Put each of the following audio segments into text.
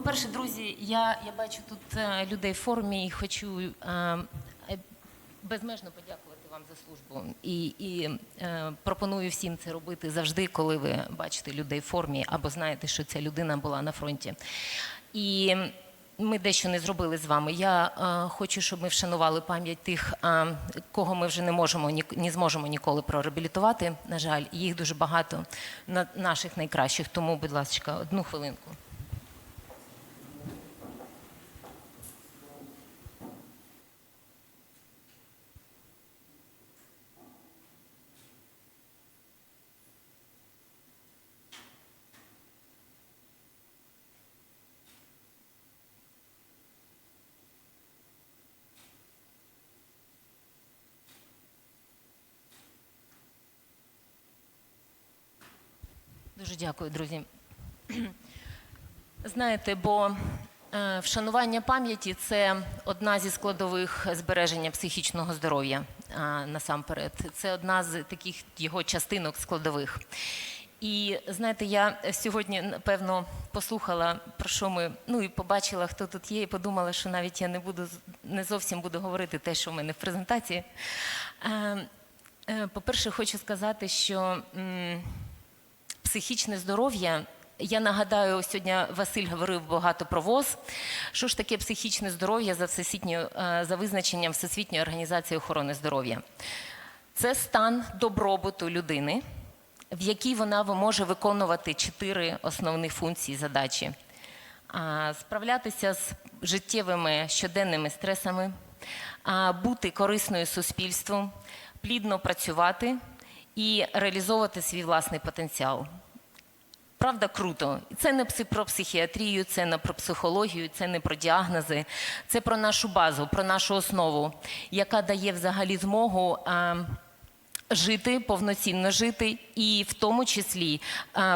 по-перше, друзі, я, я бачу тут е, людей в формі і хочу е, е, безмежно подякувати вам за службу. І, і пропоную всім це робити завжди, коли ви бачите людей в формі або знаєте, що ця людина була на фронті. І ми дещо не зробили з вами. Я е, хочу, щоб ми вшанували пам'ять тих, е, кого ми вже не можемо ні, не зможемо ніколи прореабілітувати. На жаль, їх дуже багато на наших найкращих. Тому, будь ласка, одну хвилинку. Дуже дякую, друзі. Знаєте, бо е, вшанування пам'яті це одна зі складових збереження психічного здоров'я е, насамперед. Це одна з таких його частинок складових. І знаєте, я сьогодні напевно послухала про що ми ну і побачила, хто тут є, і подумала, що навіть я не буду не зовсім буду говорити те, що в мене в презентації. Е, По-перше, хочу сказати, що. Психічне здоров'я. Я нагадаю, сьогодні Василь говорив багато про ВОЗ. Що ж таке психічне здоров'я за, всесвітньою, е, за визначенням Всесвітньої організації охорони здоров'я? Це стан добробуту людини, в якій вона може виконувати чотири основні функції задачі: справлятися з життєвими щоденними стресами, бути корисною суспільству, плідно працювати і реалізовувати свій власний потенціал. Правда, круто. Це не про психіатрію, це не про психологію, це не про діагнози, це про нашу базу, про нашу основу, яка дає взагалі змогу. Жити повноцінно жити, і в тому числі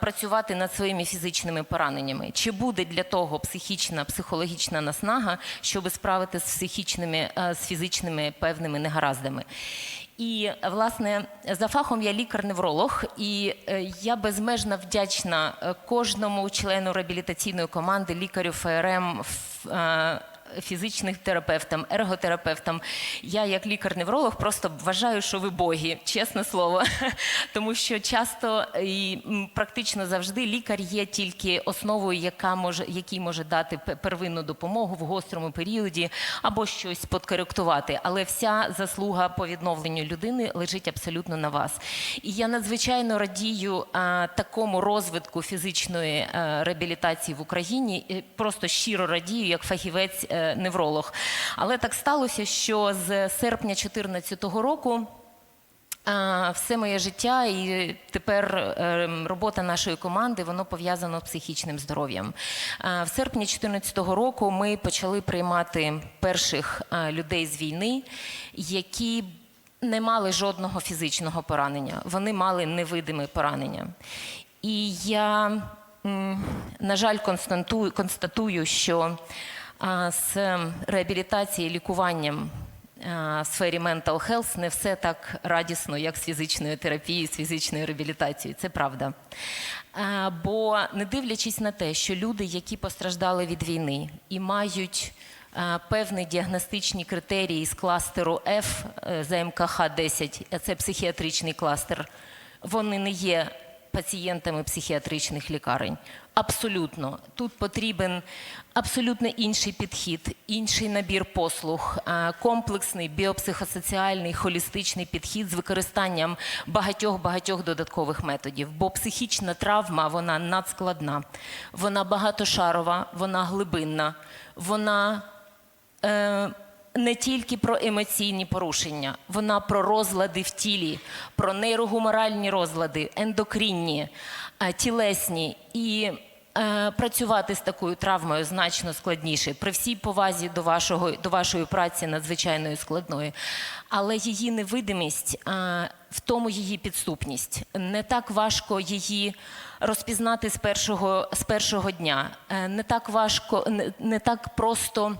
працювати над своїми фізичними пораненнями. Чи буде для того психічна, психологічна наснага, щоб справитися з психічними, з фізичними певними негараздами? І власне за фахом я лікар-невролог, і е, я безмежно вдячна е, кожному члену реабілітаційної команди, лікарю ФРМ. Фізичним терапевтам, ерготерапевтам. Я, як лікар-невролог, просто вважаю, що ви боги, чесне слово. Тому що часто і практично завжди лікар є тільки основою, яка може, який може дати первинну допомогу в гострому періоді або щось подкоректувати. Але вся заслуга по відновленню людини лежить абсолютно на вас. І я надзвичайно радію а, такому розвитку фізичної е, реабілітації в Україні. Просто щиро радію, як фахівець е, невролог. Але так сталося, що з серпня 2014 року. Все моє життя і тепер е, робота нашої команди воно пов'язано з психічним здоров'ям. В серпні 2014 року ми почали приймати перших людей з війни, які не мали жодного фізичного поранення. Вони мали невидиме поранення. І я, на жаль, констатую, що з реабілітацією, лікуванням в сфері mental health не все так радісно, як з фізичною терапією, з фізичною реабілітацією. Це правда. Бо не дивлячись на те, що люди, які постраждали від війни і мають певні діагностичні критерії з кластеру F е, за МКХ 10, це психіатричний кластер, вони не є пацієнтами психіатричних лікарень. Абсолютно. Тут потрібен абсолютно інший підхід, інший набір послуг, комплексний біопсихосоціальний холістичний підхід з використанням багатьох-багатьох додаткових методів. Бо психічна травма вона надскладна, вона багатошарова, вона глибинна, вона е, не тільки про емоційні порушення, вона про розлади в тілі, про нейрогуморальні розлади, ендокринні, е, тілесні і. е, Працювати з такою травмою значно складніше при всій повазі до вашого до вашої праці надзвичайної складної, але її невидимість е, в тому її підступність. Не так важко її розпізнати з першого з першого дня. Е, Не так важко, не, не так просто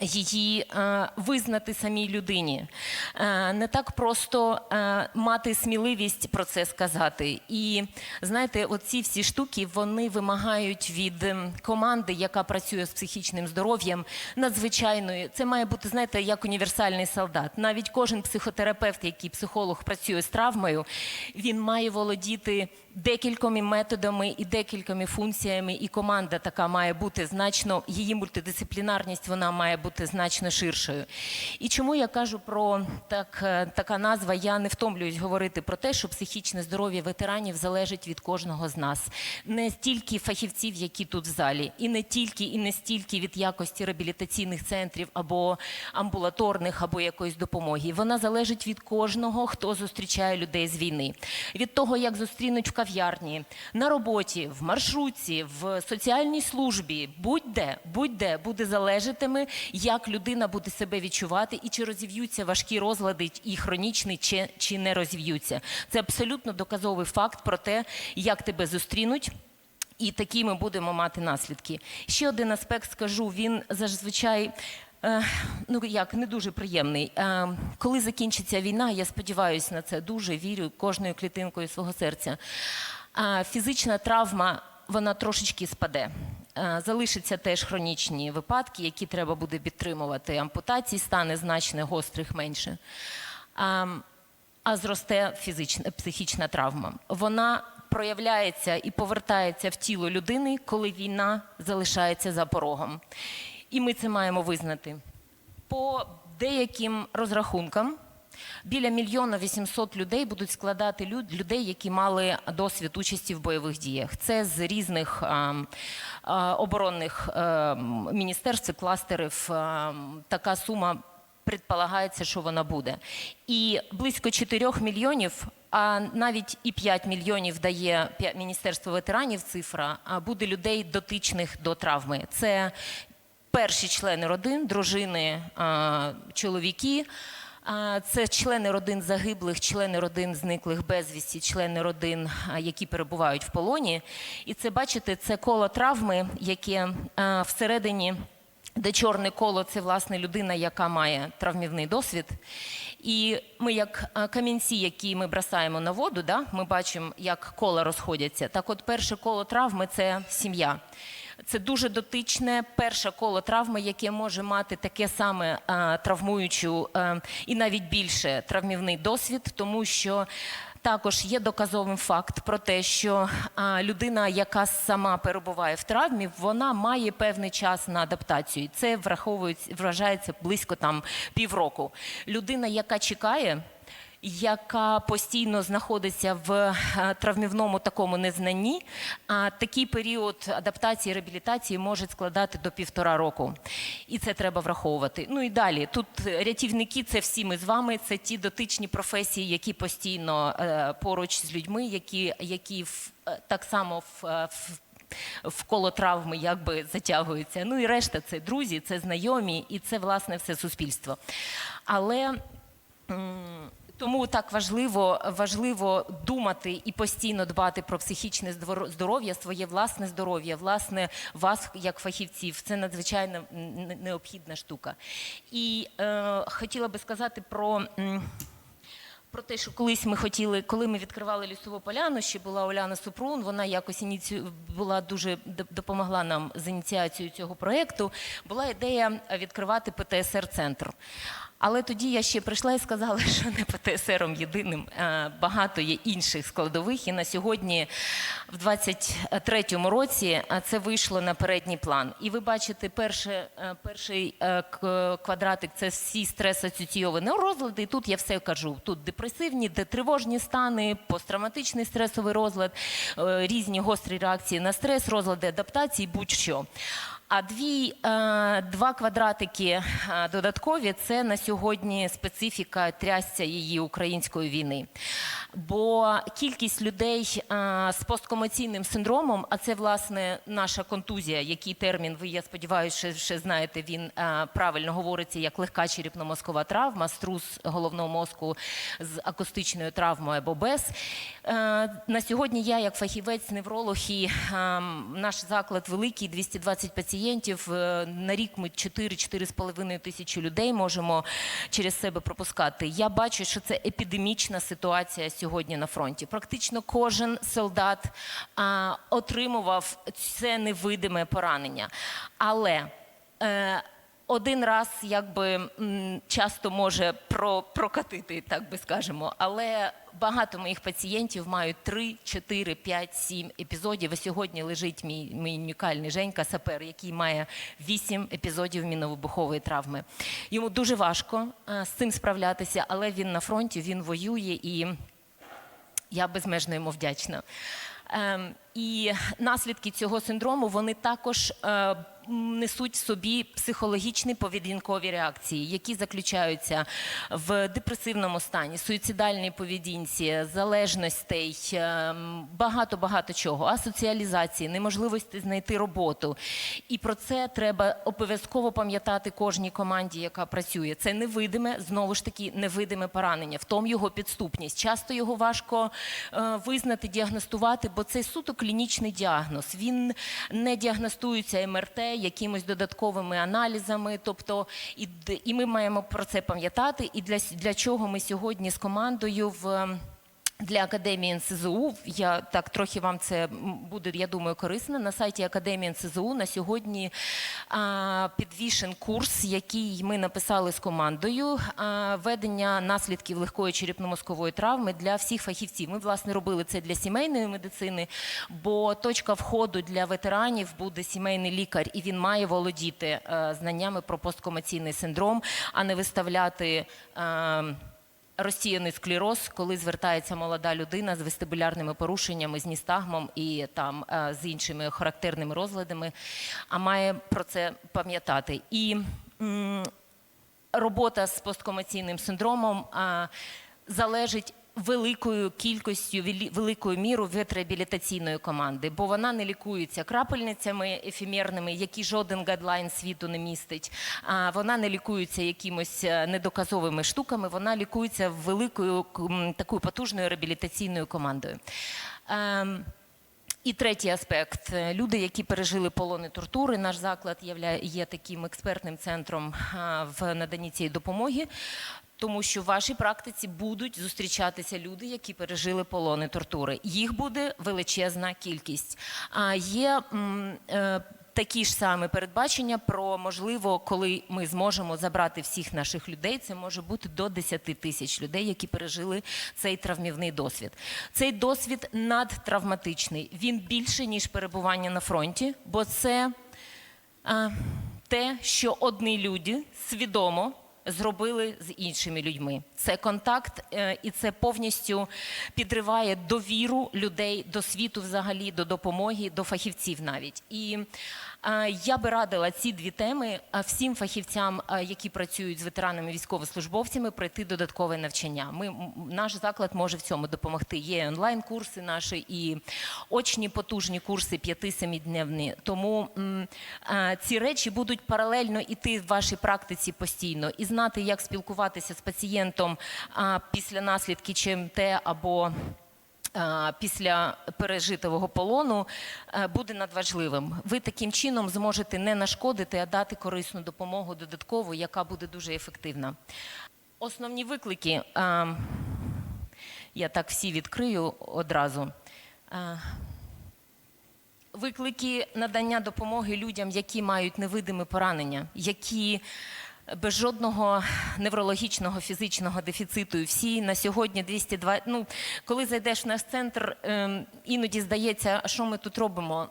її е, визнати самій людині. Е, не так просто е, мати сміливість про це сказати. І знаєте, оці всі штуки вони вимагають від команди, яка працює з психічним здоров'ям, надзвичайної. Це має бути, знаєте, як універсальний солдат. Навіть кожен психотерапевт, який психолог працює з травмою, він має володіти декількома методами і декількома функціями, і команда така має бути значно, її мультидисциплінарність вона має бути значно ширшою. І чому я кажу про так, е, така назва? Я не втомлююсь говорити про те, що психічне здоров'я ветеранів залежить від кожного з нас, не стільки фахівців, які тут в залі, і не тільки і не стільки від якості реабілітаційних центрів або амбулаторних, або якоїсь допомоги. Вона залежить від кожного, хто зустрічає людей з війни, від того, як зустрінуть в кав'ярні, на роботі, в маршрутці, в соціальній службі, будь-де, будь-де буде залежатиме, як людина буде себе відчувати і чи розів'ються важкі розлади і хронічні, чи, чи не розів'ються. Це абсолютно доказовий факт про те, як тебе зустрінуть. І такі ми будемо мати наслідки. Ще один аспект скажу: він зазвичай. е, Ну як не дуже приємний. Е, Коли закінчиться війна, я сподіваюся на це дуже вірю кожною клітинкою свого серця. Фізична травма вона трошечки спаде. Е, Залишаться теж хронічні випадки, які треба буде підтримувати. Ампутацій стане значно гострих менше. А, а зросте фізична психічна травма. Вона проявляється і повертається в тіло людини, коли війна залишається за порогом. І ми це маємо визнати. По деяким розрахункам біля мільйона 800 людей будуть складати людей, які мали досвід участі в бойових діях. Це з різних а, а, оборонних міністерств, кластерів. Така сума предполагається, що вона буде. І близько 4 мільйонів, а навіть і 5 мільйонів дає Міністерство ветеранів цифра, буде людей дотичних до травми. Це перші члени родин, дружини, чоловіки. Це члени родин загиблих, члени родин зниклих безвісті, члени родин, які перебувають в полоні. І це, бачите, це коло травми, яке всередині, де чорне коло це власне людина, яка має травмівний досвід. І ми, як камінці, які ми бросаємо на воду, да, ми бачимо, як кола розходяться. Так, от перше коло травми це сім'я. Це дуже дотичне перше коло травми, яке може мати таке саме травмуючу і навіть більше травмівний досвід, тому що також є доказовим факт про те, що людина, яка сама перебуває в травмі, вона має певний час на адаптацію. Це враховується, вважається близько там півроку. Людина, яка чекає яка постійно знаходиться в е, травмівному такому незнанні, а такий період адаптації реабілітації може складати до півтора року. І це треба враховувати. Ну і далі тут рятівники це всі ми з вами. Це ті дотичні професії, які постійно е, поруч з людьми, які, які е, так само в. в коло травми якби затягуються. Ну і решта це друзі, це знайомі, і це власне все суспільство. Але тому так важливо, важливо думати і постійно дбати про психічне здоро- здоров'я, своє власне здоров'я, власне вас як фахівців. Це надзвичайно необхідна штука. І е, хотіла би сказати про. про те, що колись ми хотіли, коли ми відкривали лісову поляну, ще була Оляна Супрун, вона якось ініці... була дуже допомогла нам з ініціацією цього проєкту. Була ідея відкривати ПТСР-центр. Але тоді я ще прийшла і сказала, що не ПТСРом єдиним. е, Багато є інших складових. І на сьогодні, в 23-му році, е, це вийшло на передній план. І ви бачите, перше, е, перший квадратик це всі стрес-асоційовані розлади. І тут я все кажу. Тут депресивні, де тривожні стани, посттравматичний стресовий розлад, різні гострі реакції на стрес, розлади адаптації, будь-що. А дві, е, два квадратики е, додаткові це на сьогодні специфіка трясця її української війни. Бо кількість людей з посткомоційним синдромом, а це власне наша контузія, який термін, ви я сподіваюся, ще, знаєте, він правильно говориться як легка черепно-мозкова травма, струс головного мозку з акустичною травмою або без. На сьогодні я, як фахівець, невролог і наш заклад великий, 220 пацієнтів. пацієнтів. Е, На рік ми 4-4,5 тисячі людей можемо через себе пропускати. Я бачу, що це епідемічна ситуація сьогодні на фронті. Практично кожен солдат а, отримував це невидиме поранення. Але е, один раз якби часто може про, прокатити, так би скажемо, але багато моїх пацієнтів мають 3, 4, 5, 7 епізодів. І сьогодні лежить мій, мій унікальний Женька Сапер, який має 8 епізодів міновибухової травми. Йому дуже важко е, з цим справлятися, але він на фронті, він воює і я безмежно йому вдячна. Ем, і наслідки цього синдрому вони також е, несуть в собі психологічні поведінкові реакції, які заключаються в депресивному стані, суїцидальній поведінці, залежностей, ем, багато-багато чого, асоціалізації, неможливості знайти роботу. І про це треба обов'язково пам'ятати кожній команді, яка працює. Це невидиме, знову ж таки, невидиме поранення, в тому його підступність. Часто його важко е, визнати, діагностувати, бо це суто клінічний діагноз. Він не діагностується МРТ, якимось додатковими аналізами. Тобто, і, і ми маємо про це пам'ятати. І для, для чого ми сьогодні з командою в. Для академії НСЗУ я так трохи вам це буде, я думаю, корисно. На сайті академії НСЗУ на сьогодні а, підвішен курс, який ми написали з командою а, ведення наслідків легкої черепно-мозкової травми для всіх фахівців. Ми власне робили це для сімейної медицини, бо точка входу для ветеранів буде сімейний лікар, і він має володіти е, знаннями про посткомаційний синдром, а не виставляти. е, Розсіяний склероз, коли звертається молода людина з вестибулярними порушеннями, з ністагмом і там е, з іншими характерними розладами, а має про це пам'ятати. І робота з посткомаційним синдромом залежить великою кількістю, великою мірою від реабілітаційної команди, бо вона не лікується крапельницями ефемерними, які жоден гайдлайн світу не містить. А вона не лікується якимось е, недоказовими штуками, вона лікується великою такою потужною реабілітаційною командою. Ем, і третій аспект люди, які пережили полони тортури. Наш заклад є таким експертним центром в наданні цієї допомоги. Тому що в вашій практиці будуть зустрічатися люди, які пережили полони тортури. Їх буде величезна кількість. А є е, такі ж саме передбачення про можливо, коли ми зможемо забрати всіх наших людей. Це може бути до 10 тисяч людей, які пережили цей травмівний досвід. Цей досвід надтравматичний. Він більше ніж перебування на фронті, бо це а, те, що одні люди свідомо зробили з іншими людьми. Це контакт, е, і це повністю підриває довіру людей до світу, взагалі, до допомоги, до фахівців навіть. І е, я би радила ці дві теми е, всім фахівцям, які працюють з ветеранами військовослужбовцями, пройти додаткове навчання. Ми наш заклад може в цьому допомогти. Є онлайн-курси наші і очні потужні курси 5-7 дневні. Тому ці речі будуть паралельно іти в вашій практиці постійно і знати, як спілкуватися з пацієнтом після наслідки ЧМТ або після пережитого полону е, буде надважливим. Ви таким чином зможете не нашкодити, а дати корисну допомогу додаткову, яка буде дуже ефективна. Основні виклики. Я так всі відкрию одразу. Виклики надання допомоги людям, які мають невидиме поранення, які без жодного неврологічного фізичного дефіциту. Всі на сьогодні 202... Ну, коли зайдеш в наш центр, ем, іноді здається, що ми тут робимо?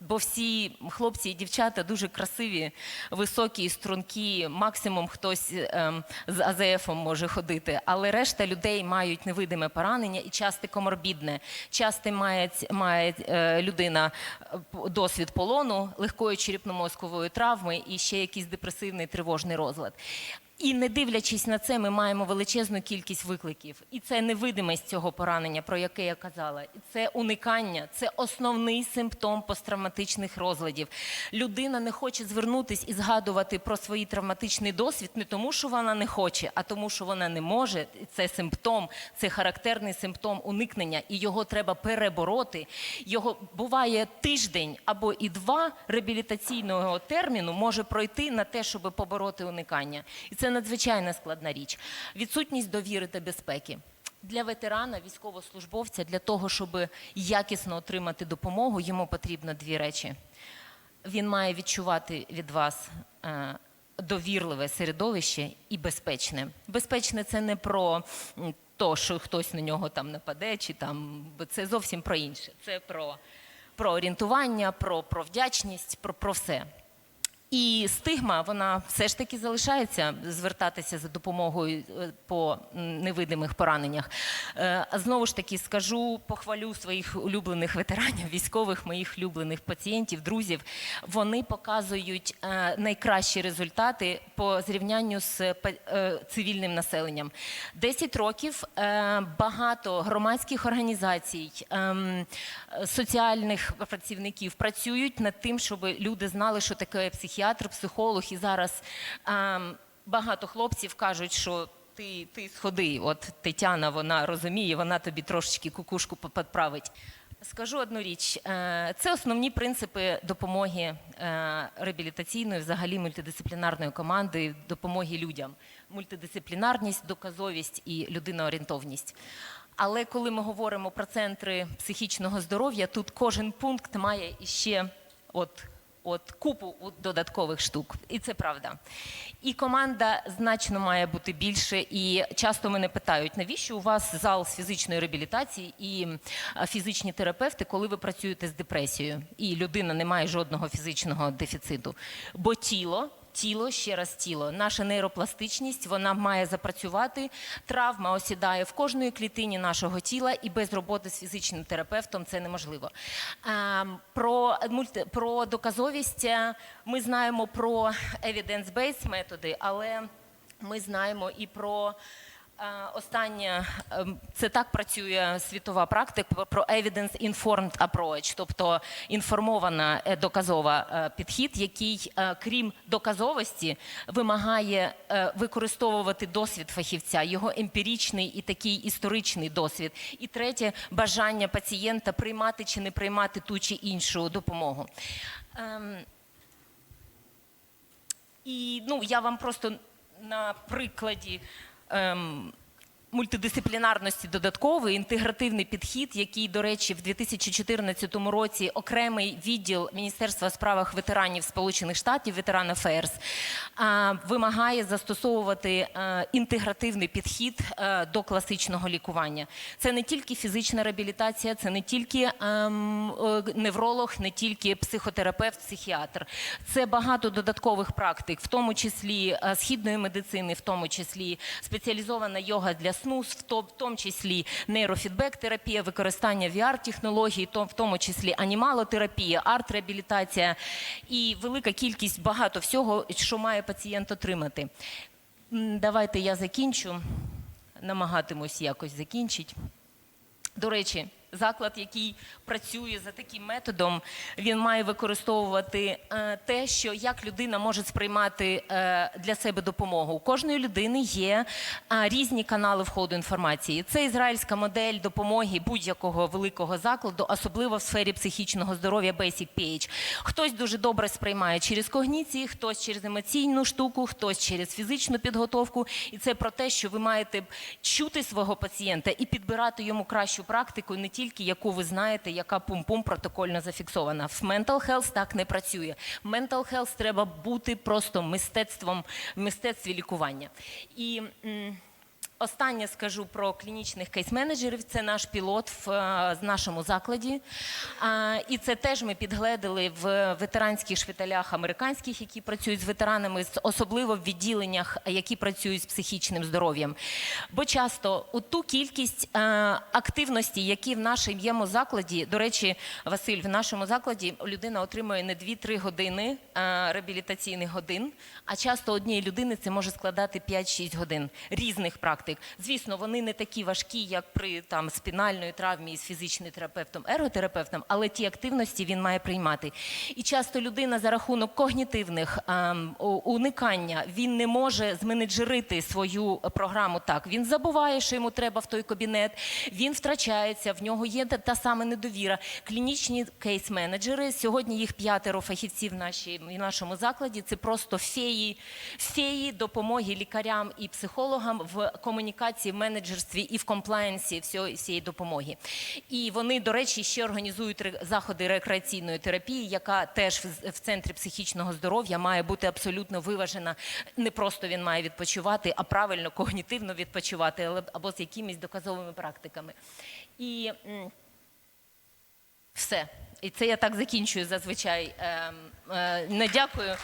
Бо всі хлопці і дівчата дуже красиві, високі, стрункі, максимум хтось ем, з АЗФом може ходити, але решта людей мають невидиме поранення і часто коморбідне. Часто має, має е, людина е, досвід полону, легкої черепно-мозкової травми і ще якийсь депресивний тривожний розлад. І не дивлячись на це, ми маємо величезну кількість викликів. І це невидимість цього поранення, про яке я казала. Це уникання, це основний симптом посттравматичних розладів. Людина не хоче звернутись і згадувати про свій травматичний досвід не тому, що вона не хоче, а тому, що вона не може. Це симптом, це характерний симптом уникнення, і його треба перебороти. Його буває тиждень або і два реабілітаційного терміну може пройти на те, щоб побороти уникання. І це надзвичайно складна річ. Відсутність довіри та безпеки. Для ветерана, військовослужбовця, для того, щоб якісно отримати допомогу, йому потрібно дві речі. Він має відчувати від вас е, довірливе середовище і безпечне. Безпечне це не про то, що хтось на нього там нападе, чи там це зовсім про інше. Це про, про орієнтування, про, про вдячність, про, про все. І стигма, вона все ж таки залишається звертатися за допомогою е, по невидимих пораненнях. Е, знову ж таки скажу, похвалю своїх улюблених ветеранів, військових, моїх улюблених пацієнтів, друзів. Вони показують е, найкращі результати по зрівнянню з цивільним населенням. 10 років багато громадських організацій, ем, соціальних працівників працюють над тим, щоб люди знали, що таке психіатр, психолог. І зараз ем, багато хлопців кажуть, що ти, ти сходи. От Тетяна, вона розуміє, вона тобі трошечки кукушку підправить. Скажу одну річ: Е, це основні принципи допомоги е, реабілітаційної, взагалі мультидисциплінарної команди, допомоги людям. Мультидисциплінарність, доказовість і людиноорієнтовність. Але коли ми говоримо про центри психічного здоров'я, тут кожен пункт має іще от, от купу додаткових штук. І це правда. І команда значно має бути більше. І часто мене питають, навіщо у вас зал з фізичної реабілітації і фізичні терапевти, коли ви працюєте з депресією, і людина не має жодного фізичного дефіциту. Бо тіло. Тіло, ще раз тіло. Наша нейропластичність вона має запрацювати. Травма осідає в кожної клітині нашого тіла, і без роботи з фізичним терапевтом це неможливо. Ем, Про, про доказовість е, ми знаємо про evidence-based методи, але ми знаємо і про. Останнє ем, це так працює світова практика про evidence-informed approach, тобто інформована е, доказова е, підхід, який, е, крім доказовості, вимагає використовувати досвід фахівця, його емпіричний і такий історичний досвід. І третє бажання пацієнта приймати чи не приймати ту чи іншу допомогу. Ем, і ну, я вам просто на прикладі ем, мультидисциплінарності додатковий інтегративний підхід, який, до речі, в 2014 році окремий відділ Міністерства справах ветеранів Сполучених Штатів Ветеран а, вимагає застосовувати е, інтегративний підхід е, до класичного лікування. Це не тільки фізична реабілітація, це не тільки ем, е, невролог, не тільки психотерапевт, психіатр. Це багато додаткових практик, в тому числі східної медицини, в тому числі спеціалізована йога для сну, в тому числі нейрофідбек-терапія, використання VR-технологій, в тому числі анімалотерапія, арт-реабілітація і велика кількість багато всього, що має пацієнт отримати. Давайте я закінчу, намагатимусь якось закінчити. До речі, заклад, який працює за таким методом, він має використовувати е, те, що як людина може сприймати е, для себе допомогу. У кожної людини є е, різні канали входу інформації. Це ізраїльська модель допомоги будь-якого великого закладу, особливо в сфері психічного здоров'я Basic PH. Хтось дуже добре сприймає через когніції, хтось через емоційну штуку, хтось через фізичну підготовку. І це про те, що ви маєте чути свого пацієнта і підбирати йому кращу практику, не тільки яку ви знаєте, яка пум-пум протокольно зафіксована. В Mental Health так не працює. Mental Health треба бути просто мистецтвом мистецтві лікування. І м, Останнє скажу про клінічних кейс-менеджерів. Це наш пілот в е, з нашому закладі. А, І це теж ми підгледали в ветеранських шпиталях американських, які працюють з ветеранами, особливо в відділеннях, які працюють з психічним здоров'ям. Бо часто у ту кількість е, активності, які в нашому закладі, до речі, Василь, в нашому закладі людина отримує не 2-3 години е, реабілітаційних годин, а часто однієї людини це може складати 5-6 годин різних практик. Звісно, вони не такі важкі, як при там спінальної травмі з фізичним терапевтом, ерготерапевтом, але ті активності він має приймати. І часто людина за рахунок когнітивних ем, уникання він не може зменеджерити свою програму так. Він забуває, що йому треба в той кабінет, він втрачається, в нього є та, сама недовіра. Клінічні кейс-менеджери, сьогодні їх п'ятеро фахівців в, нашій, в нашому закладі. Це просто феї, феї допомоги лікарям і психологам в комунікації, в менеджерстві і в комплаєнсі всієї допомоги. І вони, до речі, ще організують заходи рекреаційної терапії, яка теж в, центрі психічного здоров'я має бути абсолютно виважена. Не просто він має відпочивати, а правильно когнітивно відпочивати, але або з якимись доказовими практиками. І все. І це я так закінчую зазвичай. Ем, е, не дякую.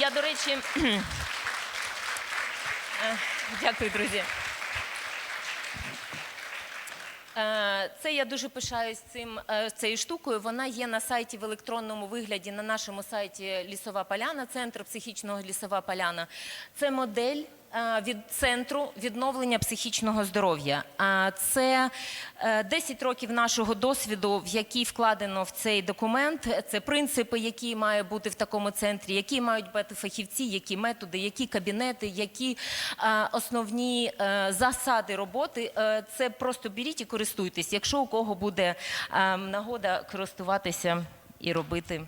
Я, до речі, е, дякую, друзі. Е, Це я дуже пишаюсь цим е, цією штукою. Вона є на сайті в електронному вигляді на нашому сайті Лісова Поляна, центр психічного лісова поляна. Це модель від центру відновлення психічного здоров'я. Це е, 10 років нашого досвіду, в який вкладено в цей документ. Це принципи, які мають бути в такому центрі, які мають бути фахівці, які методи, які кабінети, які е, основні е, засади роботи. Е, Це просто беріть і користуйтесь, якщо у кого буде е, нагода користуватися і робити